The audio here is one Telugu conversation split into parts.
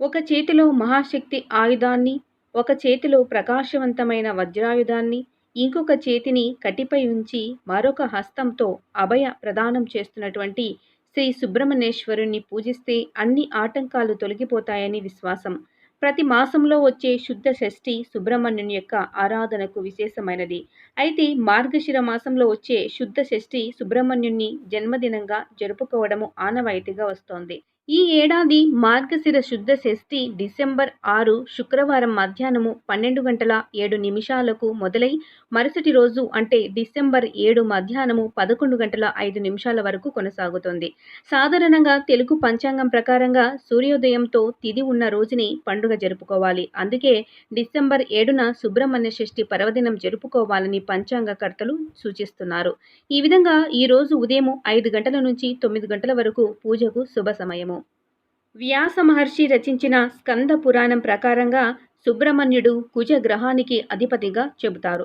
ఒక చేతిలో మహాశక్తి ఆయుధాన్ని ఒక చేతిలో ప్రకాశవంతమైన వజ్రాయుధాన్ని ఇంకొక చేతిని కటిపై ఉంచి మరొక హస్తంతో అభయ ప్రదానం చేస్తున్నటువంటి శ్రీ సుబ్రహ్మణ్యేశ్వరుణ్ణి పూజిస్తే అన్ని ఆటంకాలు తొలగిపోతాయని విశ్వాసం. ప్రతి మాసంలో వచ్చే శుద్ధ షష్ఠి సుబ్రహ్మణ్యుని యొక్క ఆరాధనకు విశేషమైనది. అయితే మార్గశిర మాసంలో వచ్చే శుద్ధ షష్ఠి సుబ్రహ్మణ్యుని జన్మదినంగా జరుపుకోవడము ఆనవాయితీగా వస్తోంది. ఈ ఏడాది మార్గశిర శుద్ధ షష్ఠి డిసెంబర్ ఆరు శుక్రవారం మధ్యాహ్నము పన్నెండు గంటల ఏడు నిమిషాలకు మొదలై మరుసటి రోజు అంటే డిసెంబర్ ఏడు మధ్యాహ్నము పదకొండు గంటల ఐదు నిమిషాల వరకు కొనసాగుతుంది. సాధారణంగా తెలుగు పంచాంగం ప్రకారంగా సూర్యోదయంతో తిది ఉన్న రోజుని పండుగ జరుపుకోవాలి. అందుకే డిసెంబర్ ఏడున సుబ్రహ్మణ్య షష్ఠి పర్వదినం జరుపుకోవాలని పంచాంగకర్తలు సూచిస్తున్నారు. ఈ విధంగా ఈ రోజు ఉదయం ఐదు గంటల నుంచి తొమ్మిది గంటల వరకు పూజకు శుభ సమయము. వ్యాస మహర్షి రచించిన స్కంద పురాణం ప్రకారంగా సుబ్రహ్మణ్యుడు కుజ గ్రహానికి అధిపతిగా చెబుతారు.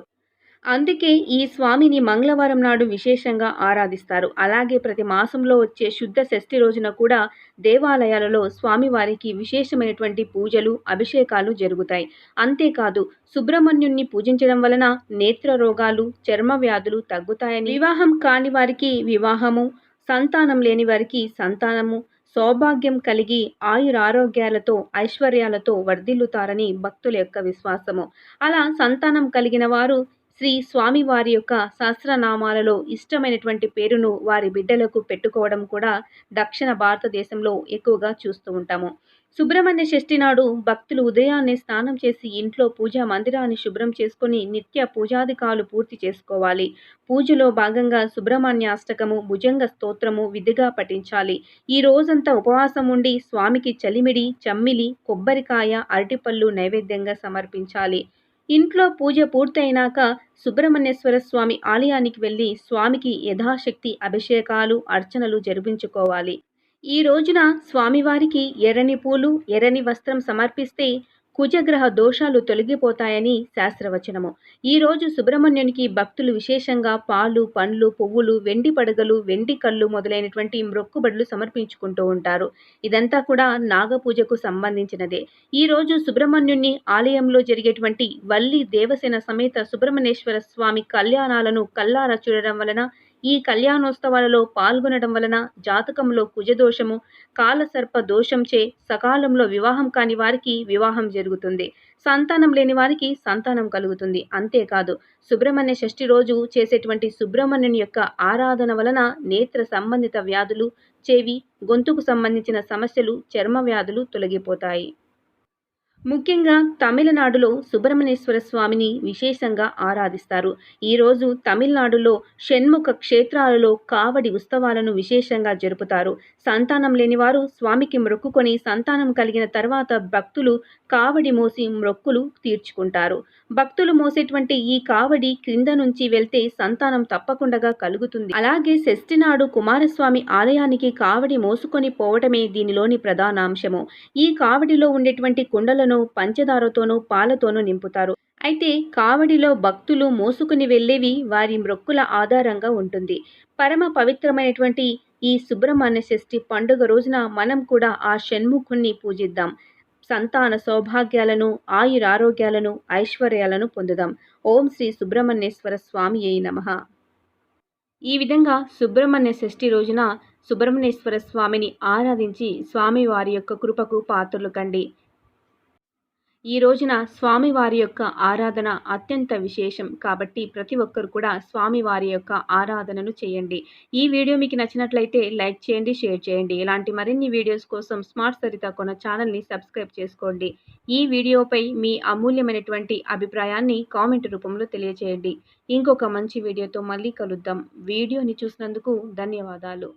అందుకే ఈ స్వామిని మంగళవారం నాడు విశేషంగా ఆరాధిస్తారు. అలాగే ప్రతి మాసంలో వచ్చే శుద్ధ షష్ఠి రోజున కూడా దేవాలయాలలో స్వామివారికి విశేషమైనటువంటి పూజలు అభిషేకాలు జరుగుతాయి. అంతేకాదు సుబ్రహ్మణ్యుణ్ణి పూజించడం వలన నేత్ర రోగాలు చర్మ వ్యాధులు తగ్గుతాయని వివాహం కాని వారికి వివాహము సంతానం లేని వారికి సంతానము సౌభాగ్యం కలిగి ఆయురారోగ్యాలతో ఐశ్వర్యాలతో వర్ధిల్లుతారని భక్తుల యొక్క విశ్వాసము. అలా సంతానం కలిగిన వారు శ్రీ స్వామివారి యొక్క సహస్రనామాలలో ఇష్టమైనటువంటి పేరును వారి బిడ్డలకు పెట్టుకోవడం కూడా దక్షిణ భారతదేశంలో ఎక్కువగా చూస్తూ ఉంటాము. సుబ్రహ్మణ్య షష్ఠి నాడు భక్తులు ఉదయాన్నే స్నానం చేసి ఇంట్లో పూజా మందిరాన్ని శుభ్రం చేసుకుని నిత్య పూజాధికాలు పూర్తి చేసుకోవాలి. పూజలో భాగంగా సుబ్రహ్మణ్య అష్టకము భుజంగ స్తోత్రము విధిగా పఠించాలి. ఈ రోజంతా ఉపవాసం ఉండి స్వామికి చలిమిడి చమ్మిలి కొబ్బరికాయ అరటిపళ్ళు నైవేద్యంగా సమర్పించాలి. ఇంట్లో పూజ పూర్తయినాక సుబ్రహ్మణ్యేశ్వర స్వామి ఆలయానికి వెళ్ళి స్వామికి యథాశక్తి అభిషేకాలు అర్చనలు జరిపించుకోవాలి. ఈ రోజున స్వామివారికి ఎర్రని పూలు ఎర్రని వస్త్రం సమర్పిస్తే కుజగ్రహ దోషాలు తొలగిపోతాయని శాస్త్రవచనము. ఈ రోజు సుబ్రహ్మణ్యునికి భక్తులు విశేషంగా పాలు పండ్లు పువ్వులు వెండి పడగలు వెండి కళ్ళు మొదలైనటువంటి మొక్కుబడులు సమర్పించుకుంటూ ఉంటారు. ఇదంతా కూడా నాగపూజకు సంబంధించినదే. ఈరోజు సుబ్రహ్మణ్యుని ఆలయంలో జరిగేటువంటి వల్లి దేవసేన సమేత సుబ్రహ్మణ్యేశ్వర స్వామి కళ్యాణాలను కల్లార చూడడం వలన ఈ కళ్యాణోత్సవాలలో పాల్గొనడం వలన జాతకంలో కుజదోషము కాలసర్ప దోషంచే సకాలంలో వివాహం కాని వారికి వివాహం జరుగుతుంది. సంతానం లేని వారికి సంతానం కలుగుతుంది. అంతేకాదు సుబ్రహ్మణ్య షష్ఠి రోజు చేసేటువంటి సుబ్రహ్మణ్యుని యొక్క ఆరాధన వలన నేత్ర సంబంధిత వ్యాధులు చెవి గొంతుకు సంబంధించిన సమస్యలు చర్మ వ్యాధులు తొలగిపోతాయి. ముఖ్యంగా తమిళనాడులో సుబ్రహ్మణ్యేశ్వర స్వామిని విశేషంగా ఆరాధిస్తారు. ఈరోజు తమిళనాడులో షణ్ముఖ క్షేత్రాలలో కావడి ఉత్సవాలను విశేషంగా జరుపుతారు. సంతానం లేని వారు స్వామికి మొక్కుకొని సంతానం కలిగిన తర్వాత భక్తులు కావడి మోసి మొక్కులు తీర్చుకుంటారు. భక్తులు మోసేటువంటి ఈ కావడి క్రింద నుంచి వెళ్తే సంతానం తప్పకుండా కలుగుతుంది. అలాగే షష్ఠినాడు కుమారస్వామి ఆలయానికి కావడి మోసుకొని పోవటమే దీనిలోని ప్రధానాంశము. ఈ కావడిలో ఉండేటువంటి కుండలను పంచదారతోనూ పాలతోనూ నింపుతారు. అయితే కావడిలో భక్తులు మోసుకుని వెళ్ళేవి వారి మొక్కుల ఆధారంగా ఉంటుంది. పరమ పవిత్రమైనటువంటి ఈ సుబ్రహ్మణ్య షష్ఠి పండుగ రోజున మనం కూడా ఆ షణ్ముఖుణ్ణి పూజిద్దాం. సంతాన సౌభాగ్యాలను ఆయురారోగ్యాలను ఐశ్వర్యాలను పొందుదాం. ఓం శ్రీ సుబ్రహ్మణ్యేశ్వర స్వామి అయి నమ. ఈ విధంగా సుబ్రహ్మణ్య షష్ఠి రోజున సుబ్రహ్మణ్యేశ్వర స్వామిని ఆరాధించి స్వామి వారి యొక్క కృపకు పాత్రలు కండి. ఈ రోజున స్వామివారి యొక్క ఆరాధన అత్యంత విశేషం కాబట్టి ప్రతి ఒక్కరు కూడా స్వామివారి యొక్క ఆరాధనను చేయండి. ఈ వీడియో మీకు నచ్చినట్లయితే లైక్ చేయండి షేర్ చేయండి. ఇలాంటి మరిన్ని వీడియోస్ కోసం స్మార్ట్ సరిత కొన ఛానల్ని సబ్స్క్రైబ్ చేసుకోండి. ఈ వీడియోపై మీ అమూల్యమైనటువంటి అభిప్రాయాన్ని కామెంట్ రూపంలో తెలియచేయండి. ఇంకొక మంచి వీడియోతో మళ్ళీ కలుద్దాం. వీడియోని చూసినందుకు ధన్యవాదాలు.